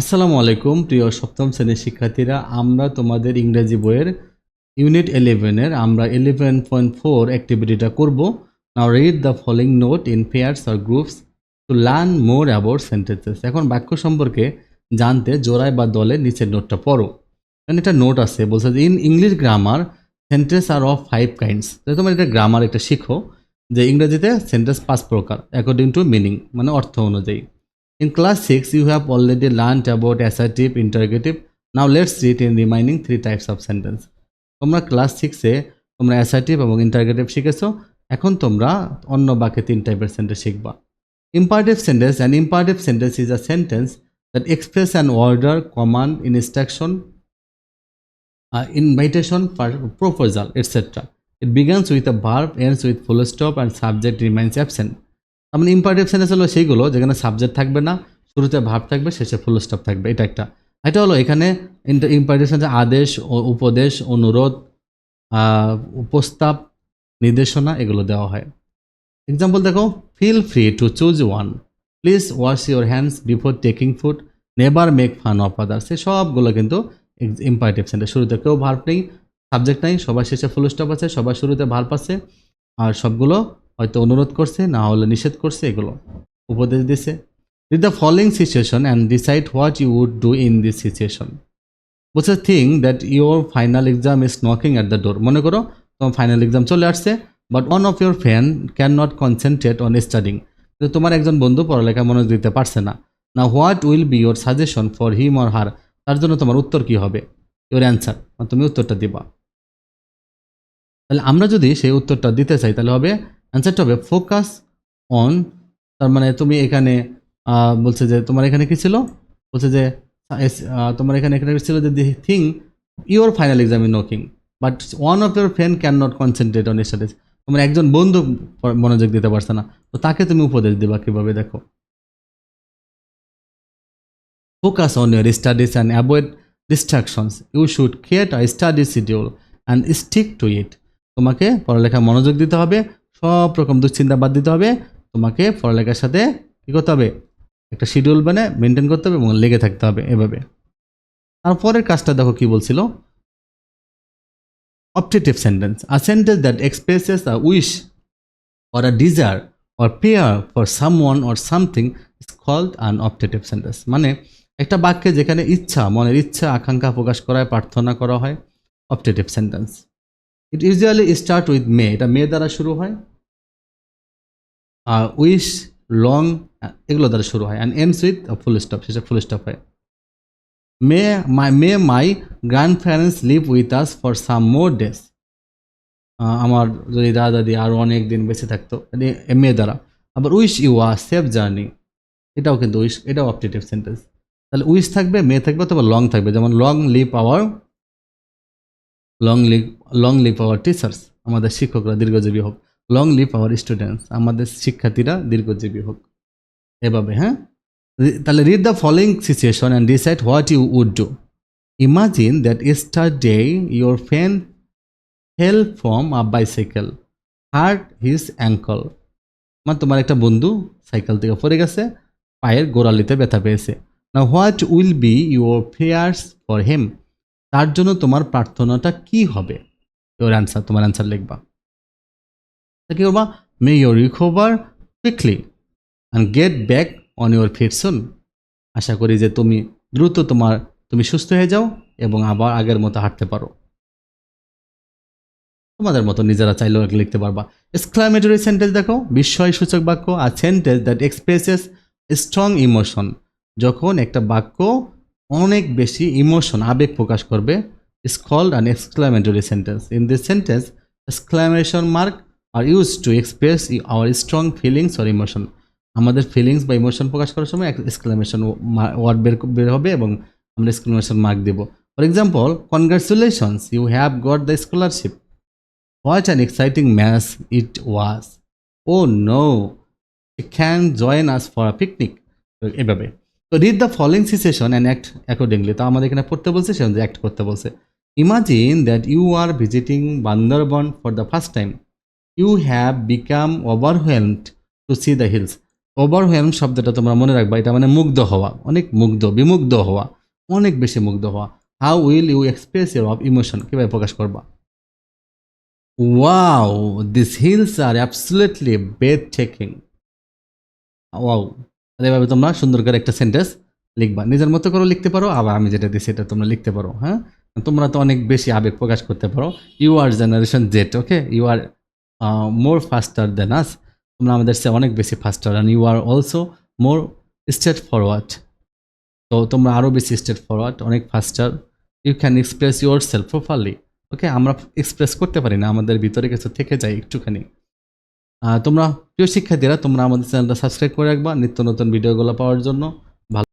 আসসালামু আলাইকুম, প্রিয় সপ্তম শ্রেণির শিক্ষার্থীরা। আমরা তোমাদের ইংরেজি বইয়ের ইউনিট ইলেভেনের আমরা ইলেভেন পয়েন্ট ফোর অ্যাক্টিভিটিটা করব। Now read the following note in pairs or groups to learn more about sentences এখন বাক্য সম্পর্কে জানতে জোড়ায় বা দলে নিচের নোটটা পড়ো। কারণ এটা নোট আছে, বলছে যে in English grammar sentence are of five kinds তোমার এটা গ্রামার একটা শিখো, যে ইংরেজিতে সেন্টেন্স পাঁচ প্রকার অ্যাকর্ডিং টু মিনিং মানে অর্থ অনুযায়ী। In class 6, you have already learned about assertive, interrogative. Now let's read in remaining three types of sentence. তোমরা ক্লাস সিক্সে তোমরা অ্যাসার্টিভ এবং ইন্টারগেটিভ শিখেছো এখন তোমরা অন্য বাকি তিন টাইপের sentence শিখবা imperative sentence and imperative sentence is a sentence that express an order command instruction invitation, proposal, etc. It begins with a verb, ends with full stop, and subject remains absent. মানে imperative sentence হলো সেইগুলো, যেখানে subject থাকবে না, শুরুতে ভাব থাকবে, শেষে ফুল স্টপ থাকবে, এটা একটা। এটা হলো এখানে ইম্পারেটিভ সেন্টেন্স আদেশ, ও উপদেশ, অনুরোধ প্রস্তাব নির্দেশনা, এগুলো দেওয়া হয়। এক্সাম্পল দেখো feel free to choose one please wash your hands before taking food never make fun of others এই সবগুলো কিন্তু ইম্পারেটিভ সেন্টেন্স শুরুতে কেউ ভার্ব নেই সাবজেক্ট নাই, সবার শেষে ফুল স্টপ আছে, সবার শুরুতে ভার্ব আছে, আর সবগুলো হয়তো অনুরোধ করছে, না হলে নিষেধ করছে, এগুলো উপদেশ দিছে। Read the following situation and decide what you would do in this situation বলছে thing that your final exam is knocking at the door মনে করো, তোমার ফাইনাল এক্সাম চলে আসছে but one of your fan can not concentrate on studying তোমার একজন বন্ধু পড়ালেখা মনোযোগ দিতে পারছে না। না what will be your suggestion for him or her তার জন্য তোমার উত্তর কি হবে? ইউর অ্যান্সার তুমি উত্তরটা দিবা। তাহলে আমরা যদি সেই উত্তরটা দিতে চাই, তাহলে হবে অ্যান্সারটা হবে ফোকাস অন তার মানে তুমি এখানে বলছে যে তোমার এখানে কি ছিল? বলছে যে তোমার এখানে এখানে ছিল যে the thing your final exam in knocking but one of your friend can not concentrate on studies তোমার একজন বন্ধু মনোযোগ দিতে পারছে না। তো তাকে তুমি উপদেশ দিবা কীভাবে, দেখো। Focus on your studies and avoid distractions you should create a study schedule and stick to it তোমাকে পড়ালেখা মনোযোগ দিতে হবে সব রকম দুশ্চিন্তা বাদ দিতে হবে। তোমাকে পড়ালেখার সাথে কী করতে হবে। একটা শিডিউল মানে মেনটেন করতে হবে এবং লেগে থাকতে হবে এভাবে। তারপরের কাজটা দেখো কি বলছিল? Optative sentence a sentence that expresses a wish or a desire or prayer for someone or something is called an optative sentence মানে একটা বাক্যে যেখানে ইচ্ছা, মনের ইচ্ছা, আকাঙ্ক্ষা প্রকাশ করা হয় প্রার্থনা করা হয় optative sentence it usually start with may এটা মে দ্বারা শুরু হয়, আর উইশ লং এগুলো দ্বারা শুরু হয় and ends with full stop শেষে ফুল স্টপ হয়। May my may my grandparents live with us for some more days আমার যদি দাদা দাদি আরও অনেক দিন বেঁচে থাকতো মানে মেয়ে দ্বারা। আবার wish you are safe journey এটাও কিন্তু উইশ এটাও অপটেটিভ সেন্টেন্স তাহলে উইশ থাকবে মেয়ে থাকবে অথবা লং থাকবে। যেমন long live our long live long live our teachers আমাদের শিক্ষকরা দীর্ঘজীবী হোক। লং লিভ আওয়ার স্টুডেন্টস আমাদের শিক্ষার্থীরা দীর্ঘজীবী হোক। এভাবে হ্যাঁ? তাহলে read the following situation and decide what you would do imagine that Easter day your friend fell from a bicycle hurt his ankle মানে তোমার একটা বন্ধু সাইকেল থেকে পড়ে গেছে, পায়ের গোড়ালিতে ব্যথা পেয়েছে। না what will be your prayers for him তার জন্য তোমার প্রার্থনাটা কি হবে? ইউর অ্যান্সার তোমার অ্যান্সার লিখবা। কি করবা may your recover quickly and get back on your feet soon আশা করি যে তুমি দ্রুত তোমার, তুমি সুস্থ হয়ে যাও এবং আবার আগের মতো হাঁটতে পারো। তোমাদের মতো নিজেরা চাইলেও লিখতে পারবা। এক্সক্লামেটরি সেন্টেন্স দেখো, বিস্ময় সূচক বাক্য আর sentence that expresses strong emotion যখন একটা বাক্য অনেক বেশি ইমোশন আবেগ প্রকাশ করবে is called an exclamatory sentence in this sentence exclamation mark are use to express our strong feelings or emotion আমাদের ফিলিংস বা ইমোশন প্রকাশ করার সময় এক্সক্লামেশন ওয়ার্ড বের বের হবে এবং আমরা এক্সক্লামেশন মার্ক দেবো। For example congratulations you have got the scholarship What an exciting match it was oh no join us for a picnic. তো এভাবে। তো read the following situation and act accordingly তো আমাদের এখানে পড়তে বলছে, সে অ্যাক্ট করতে বলছে। Imagine that you are visiting Bandarban for the first time you have become overwhelmed to see the hills overwhelm শব্দটা তোমরা মনে রাখবা, এটা মানে মুগ্ধ হওয়া। অনেক মুগ্ধ, বিমুগ্ধ হওয়া। অনেক বেশি মুগ্ধ হওয়া। How will you express your of emotion কীভাবে প্রকাশ করবা? Wow this hills are absolutely breathtaking wow এভাবে তোমরা সুন্দর করে একটা সেন্টেন্স লিখবা। নিজের মতো করে লিখতে পারো, আবার আমি যেটা দিচ্ছি এটা তোমরা লিখতে পারো হ্যাঁ? তোমরা তো অনেক বেশি আবেগ প্রকাশ করতে পারো। You are generation Z okay you are more faster than us তোমরা আমাদের সে অনেক বেশি faster and you are also more straightforward তো তোমরা আরও বেশি স্টেট ফরওয়ার্ড অনেক faster you can express yourself properly okay আমরা এক্সপ্রেস করতে পারি না, আমাদের ভিতরে কিছু থেকে যায় একটুখানি। তোমরা প্রিয় শিক্ষার্থীরা তোমরা আমাদের চ্যানেলটা সাবস্ক্রাইব করে রাখবা নিত্য নতুন ভিডিওগুলো পাওয়ার জন্য।